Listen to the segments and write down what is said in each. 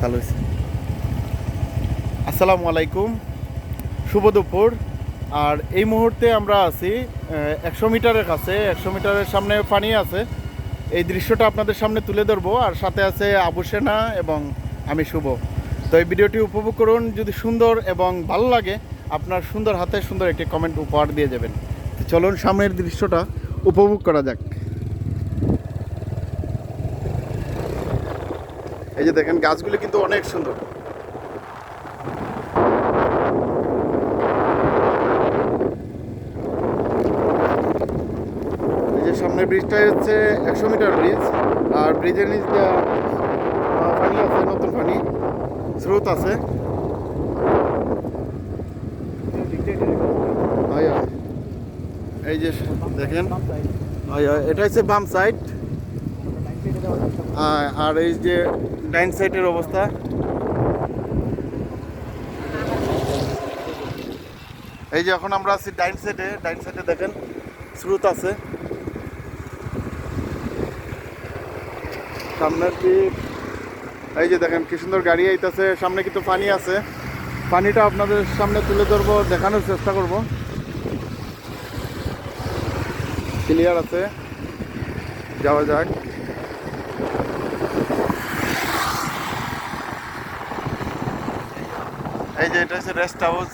চালু হয়েছে। আসসালামু আলাইকুম, শুভ দুপুর। আর এই মুহূর্তে আমরা আছি একশো মিটারের কাছে, একশো মিটারের সামনে পানি আছে। এই দৃশ্যটা আপনাদের সামনে তুলে ধরবো। আর সাথে আছে আবু সেনা এবং আমি শুভ। তো এই ভিডিওটি উপভোগ করুন, যদি সুন্দর এবং ভালো লাগে, আপনার সুন্দর হাতে সুন্দর একটি কমেন্ট উপহার দিয়ে যাবেন চলুন সামনের দৃশ্যটা উপভোগ করা যাক। এই যে দেখেন, গাছগুলি কিন্তু অনেক সুন্দর এই যে সামনের ব্রিজটা হচ্ছে একশো মিটার ব্রিজ আর ব্রিজের নিচ দিয়ে পানি আছে, নতুন পানি, স্রোত আছে। এই যে দেখেন। এটা হচ্ছে বাম সাইড আর এই যে ডাইন সাইডের অবস্থা। এই যে এখন আমরা আছি ডাইন সাইডে ডাইন সাইডে দেখেন, স্রোত আছে। সামনের দিক, এই যে দেখেন কি সুন্দর গাড়ি আইতাছে, সামনে কিন্তু পানি আছে। পানিটা আপনাদের সামনে তুলে ধরবো, দেখানোর চেষ্টা করব। ক্লিয়ার আছে? যাওয়া যাক। এই যে এটা হচ্ছে রেস্ট হাউস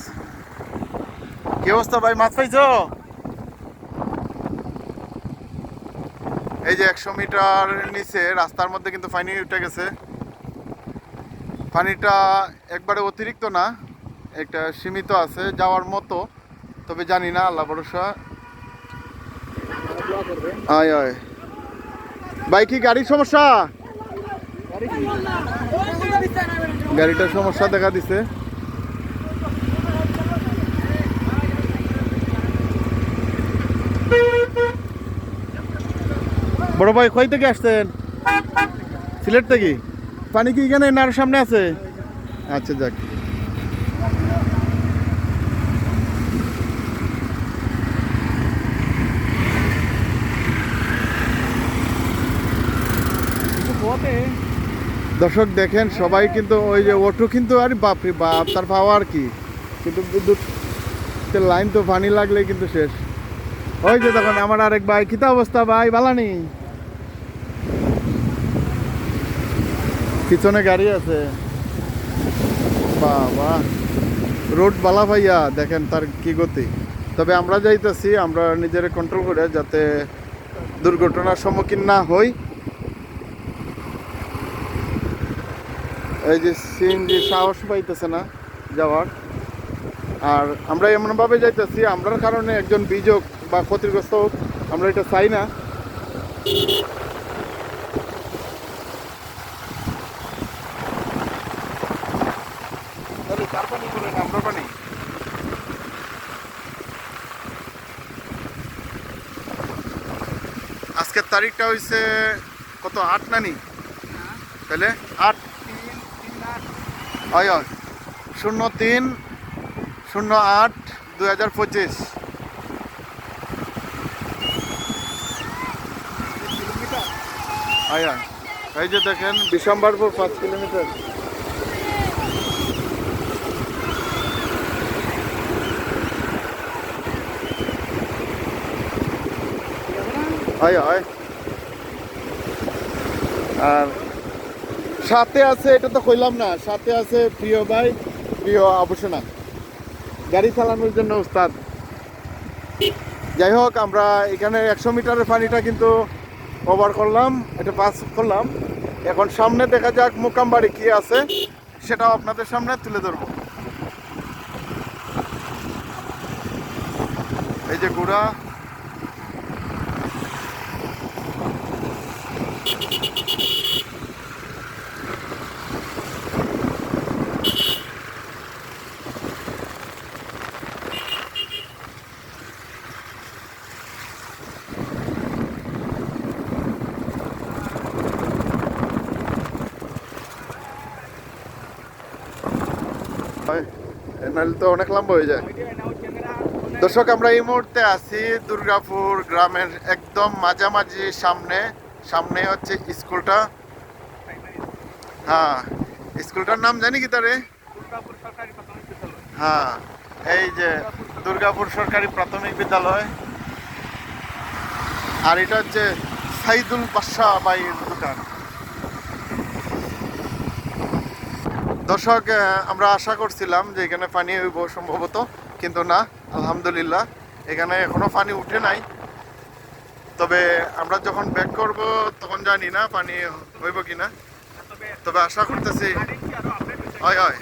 কি অবস্থা ভাই, মাছ পাইছো এই যে একশো মিটার নিচে, রাস্তার মধ্যে কিন্তু পানি উঠে গেছে। পানিটা একবারে অতিরিক্ত না একটা সীমিত আছে যাওয়ার মতো, তবে জানি না, আল্লাহ ভরসা। আয় আয়। ভাই, কি গাড়ির সমস্যা? গাড়িটার সমস্যা দেখা দিছে। বড় ভাই কই থেকে আসছেন? সিলেট থেকে? পানি কি এখানে নার সামনে আছে? আচ্ছা যাক। দর্শক দেখেন, সবাই কিন্তু ওই যে অটো কিন্তু আর বাপরে বাপ, তার পাওয়ার কি। কিন্তু বিদ্যুৎ লাইন তো পানি লাগলে কিন্তু শেষ। ওই যে তখন আমার আরেক ভাই কিতা অবস্থা ভাই? বালানি পিছনে গাড়ি আছে। বাবা। রোড বালা ভাইয়া, দেখেন তার কি গতি। তবে আমরা যাইতেছি, আমরা নিজের কন্ট্রোল করে যাতে দুর্ঘটনার সম্মুখীন না হই। এই যে সিএনজি সাহস পাইতেছে না যাওয়ার। আর আমরা এমনভাবে যাইতেছি, আমরার কারণে একজন বিযোগ বা ক্ষতিগ্রস্ত হোক, আমরা এটা চাই না। আজকের তারিখটা হইছে কত, আট নানি তাহলে আট। হয় শূন্য তিন, শূন্য আট, দুই হাজার পঁচিশ। এই যে দেখেন বিশম্বরপুর পাঁচ কিলোমিটার। হয় হয়। আর সাথে আছে, এটা তো কইলাম না, সাথে আছে প্রিয় ভাই, প্রিয় আবুসনা গাড়ি চালানোর জন্য উস্তাদ। যাই হোক, আমরা এখানে একশো মিটারের পানিটা কিন্তু কভার করলাম, এটা পাস করলাম। এখন সামনে দেখা যাক মোকামবাড়ি কি আছে, সেটাও আপনাদের সামনে তুলে ধরবো। এই যে গুড়া হয় নাহলে তো অনেক লম্বা হয়ে যায়। দর্শক, আমরা এই মুহূর্তে আছি দুর্গাপুর গ্রামের একদম মাঝামাঝি সামনে। সামনে হচ্ছে স্কুলটা। হ্যাঁ স্কুলটার নাম জানি কি তারে? হ্যাঁ এই যে দুর্গাপুর সরকারি প্রাথমিক বিদ্যালয়। আর এটা হচ্ছে সাইদুল বাদশা বাইয়ের দোকান। দর্শক আমরা আশা করছিলাম যে এখানে পানি হইব সম্ভবত, কিন্তু না, আলহামদুলিল্লাহ, এখানে এখনও পানি উঠে নাই। তবে আমরা যখন ব্যাক করব, তখন জানি না পানি হইব কিনা। তবে তবে আশা করতেছি, হয় হয়।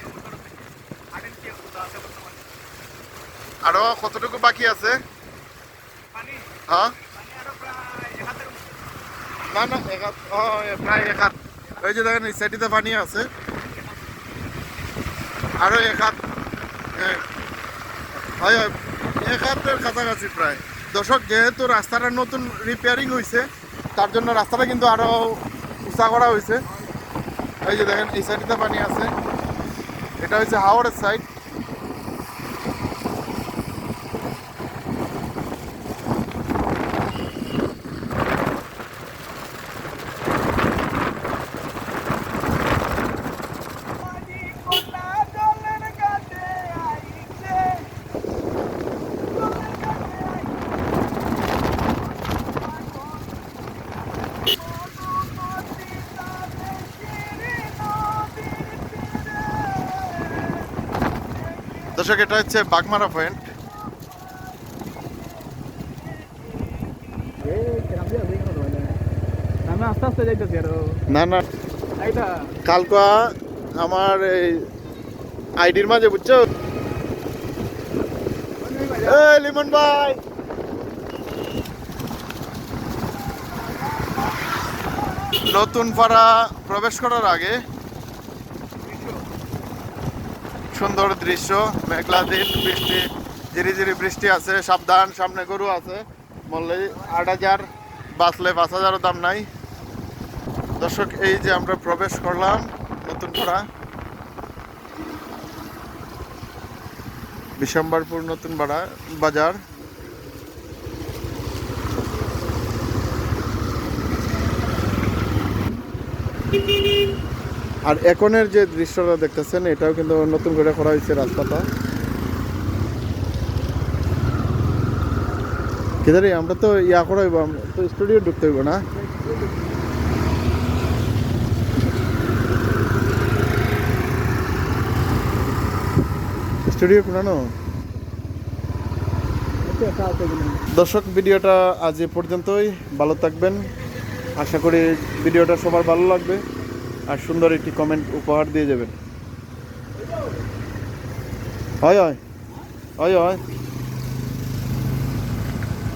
আরও কতটুকু বাকি আছে? হ্যাঁ। না না প্রায় এক হাত। ওই যে দেখেন, এই সাইডে পানি আছে। আরও এক হাত হ্যাঁ। এক হাতের কাছাকাছি প্রায়। দর্শক, যেহেতু রাস্তাটা নতুন রিপেয়ারিং হয়েছে তার জন্য রাস্তাটা কিন্তু আরও উঁচা করা হয়েছে এই যে দেখেন, এই সাইডটা পানি আছে। এটা হচ্ছে হাওড়ের সাইড দর্শক, এটা হচ্ছে বাগমারা পয়েন্ট না না। কালকা আমার এই আইডির মাঝে, বুঝছ? লিমন ভাই। নতুন পাড়া প্রবেশ করার আগে সুন্দর দৃশ্য, মেঘলা দিন, বৃষ্টি, ঝিরি ঝিরি বৃষ্টি আছে, সাবধান, সামনে গরু আছে। বললে আট হাজার বাঁচলে পাঁচ হাজারও দাম নাই। দর্শক, এই যে আমরা প্রবেশ করলাম নতুন ভাড়া বিশম্বরপুর নতুন ভাড়া বাজার। আর এখনের যে দৃশ্যটা দেখতেছেন, এটাও কিন্তু নতুন করে করা হয়েছে রাস্তাটা কিদারি, আমরা তো ইয়া করা হইব তো স্টুডিও ঢুকতে হইব না? স্টুডিও পুরানো? দর্শক, ভিডিওটা আজ এ পর্যন্তই। ভালো থাকবেন। আশা করি ভিডিওটা সবার ভালো লাগবে। আর সুন্দর একটি কমেন্ট উপহার দিয়ে যাবেন। হয় হয়। হয় হয়।